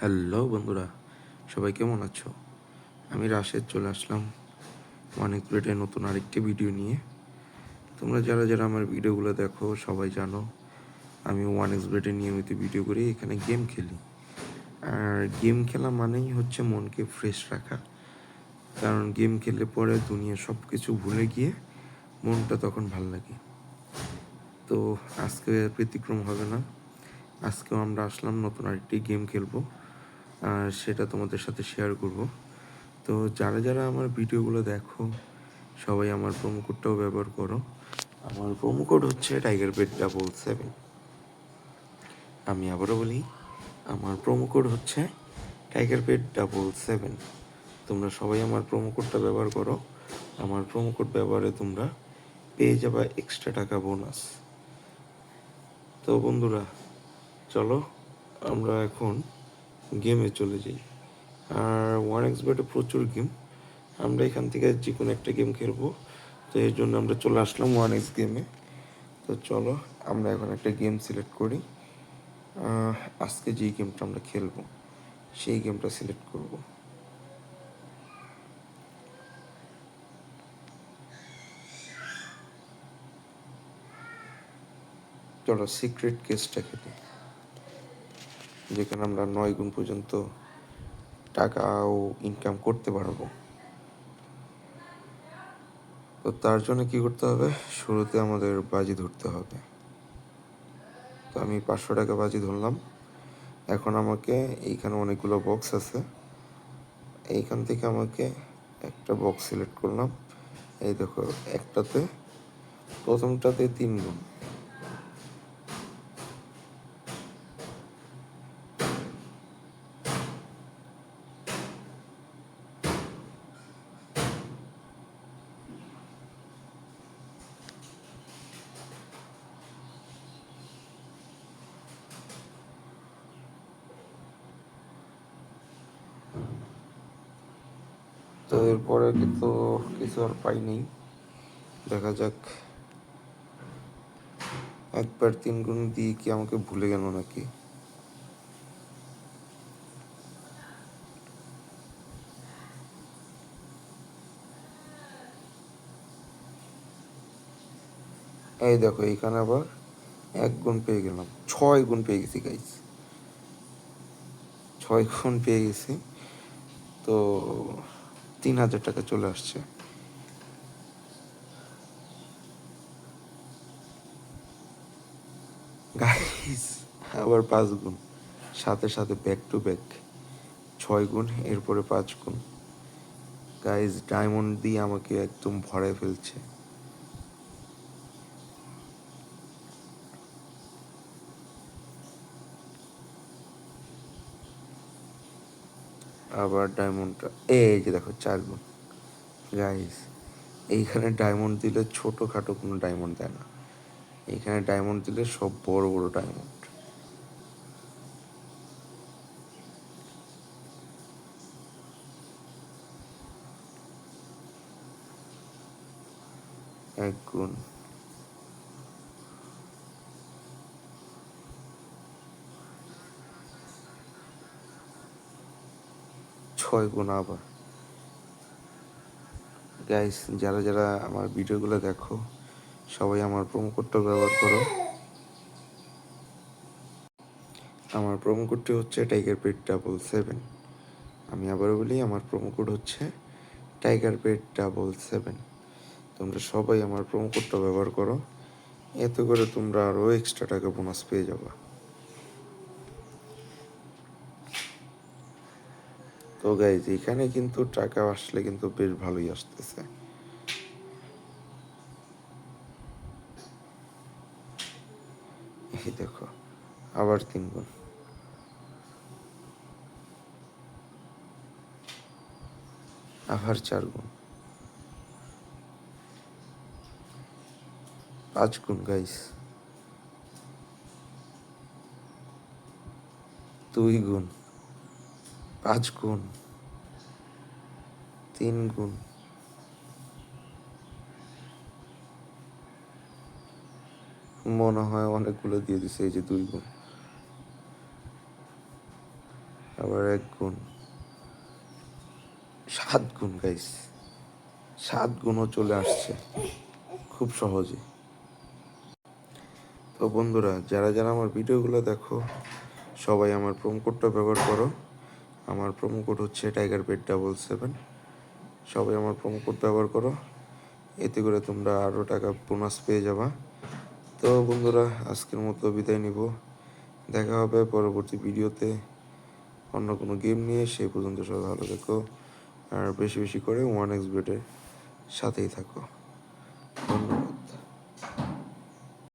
Hello বন্ধুরা, সবাই কেমন আছো? আমি রাশেদ, চলে আসলাম অনেক প্লেটে নতুন আরেকটি ভিডিও নিয়ে। তোমরা যারা যারা আমার ভিডিওগুলো দেখো, সবাই জানো, আমি ওয়ান এক্স ব্রেডে নিয়মিত ভিডিও করি, এখানে গেম খেলি। আর গেম খেলা মানেই হচ্ছে মনকে ফ্রেশ রাখা। কারণ গেম খেলে পরে দুনিয়া সব কিছু ভুলে গিয়ে মনটা তখন ভালো লাগে। তো আজকে ব্যতিক্রম হবে না। আজকেও আমরা আসলাম নতুন আরেকটি গেম খেলব। সেটা তোমাদের সাথে শেয়ার করব। তো যারা যারা আমার ভিডিওগুলো দেখো, সবাই আমার প্রোমো কোডটাও ব্যবহার করো। আমার প্রোমো কোড হচ্ছে টাইগার বেড ডাবল সেভেন আমি আবারও বলি, আমার প্রোমো কোড হচ্ছে টাইগার বেড ডাবল সেভেন তোমরা সবাই আমার প্রোমো কোডটা ব্যবহার করো। আমার প্রোমো কোড ব্যবহারে তোমরা পেয়ে যাবে এক্সট্রা টাকা বোনাস তো বন্ধুরা, চলো আমরা এখন গেমে চলে যাই। আর ওয়ান এক্স বেটে প্রচুর গেম আমরা এখান থেকে যে কোনো একটা গেম খেলব। তো এর জন্য আমরা চলে আসলাম ওয়ান এক্স গেমে তো চলো, আমরা এখন একটা গেম সিলেক্ট করি। আজকে যেই গেমটা আমরা খেলব, সেই গেমটা সিলেক্ট করব। চলো সিক্রেট কেসটা খেলি। যেখানে আমরা নয় গুণ পর্যন্ত টাকাও ইনকাম করতে পারব। তো তার জন্য কি করতে হবে? শুরুতে আমাদের বাজি ধরতে হবে। তো আমি পাঁচশো টাকা বাজি ধরলাম। এখন আমাকে এইখানে অনেকগুলো বক্স আছে। এইখান থেকে আমাকে একটা বক্স সিলেক্ট করলাম। এই দেখো, একটাতে প্রথমটাতে তিন গুণ। তো এরপরে কিন্তু কিছু আর পাইনি দেখা যাক। একবার তিন গুণ দিয়ে কি আমাকে ভুলে গেল নাকি? এই দেখো, এইখানে আবার এক গুণ পেয়ে গেলাম। ছয় গুণ পেয়ে গেছি গাইস ছয় গুণ পেয়ে গেছি। তো তিন হাজার টাকা চলে আসছে। আবার পাঁচ গুণ। সাথে সাথে ব্যাক টু ব্যাক ছয় গুণ, এরপরে পাঁচ গুণ। গাইজ ডায়মন্ড দিয়ে আমাকে একদম ভরে ফেলছে। আবার ডায়মন্ডটা এই যে দেখো, চার গুণ। গাইস এইখানে ডায়মন্ড দিলে ছোটোখাটো কোনো ডায়মন্ড দেয় না। এইখানে ডায়মন্ড দিলে সব বড় বড় ডায়মন্ড এক গুণ। ছয় গুণ আবার। গাইস যারা যারা আমার ভিডিওগুলো দেখো, সবাই আমার প্রোমো কোডটা ব্যবহার করো। আমার প্রোমো কোডটি হচ্ছে টাইগার পেড ডাবল সেভেন আমি আবারও বলি, আমার প্রোমো কোড হচ্ছে টাইগার পেড ডাবল সেভেন তোমরা সবাই আমার প্রোমো কোডটা ব্যবহার করো। এতে করে তোমরা আরও এক্সট্রা টাকা বোনাস পেয়ে যাবা। তো গাইজ এখানে কিন্তু টাকা আসলে কিন্তু বেশ ভালোই আসতেছে। এই দেখো, আবার তিন গুণ। আবার চার গুণ। পাঁচ গুণ গাইস দুই গুণ। পাঁচ গুণ, তিন গুণ। মনে হয় অনেকগুলো দিয়ে দিছে, এই যে দুই গুণ। আবার এক গুণ। সাত গুণ গাইস সাত গুণও চলে আসছে। খুব সহজে। তো বন্ধুরা, যারা যারা আমার ভিডিওগুলো দেখো, সবাই আমার প্রোমো কোডটা ব্যবহার করো। আমার প্রোমো কোড হচ্ছে টাইগার পেট ডাবল সেভেন সবাই আমার প্রোমো কোড ব্যবহার করো। এতে করে তোমরা আরও টাকা বোনাস পেয়ে যাবা। তো বন্ধুরা, আজকের মতো বিদায় নিব। দেখা হবে পরবর্তী ভিডিওতে অন্য কোনো গেম নিয়ে। সেই পর্যন্ত সবাই ভালো থেকো। আর বেশি বেশি করে ওয়ান এক্স বেটের সাথেই থাকো। ধন্যবাদ।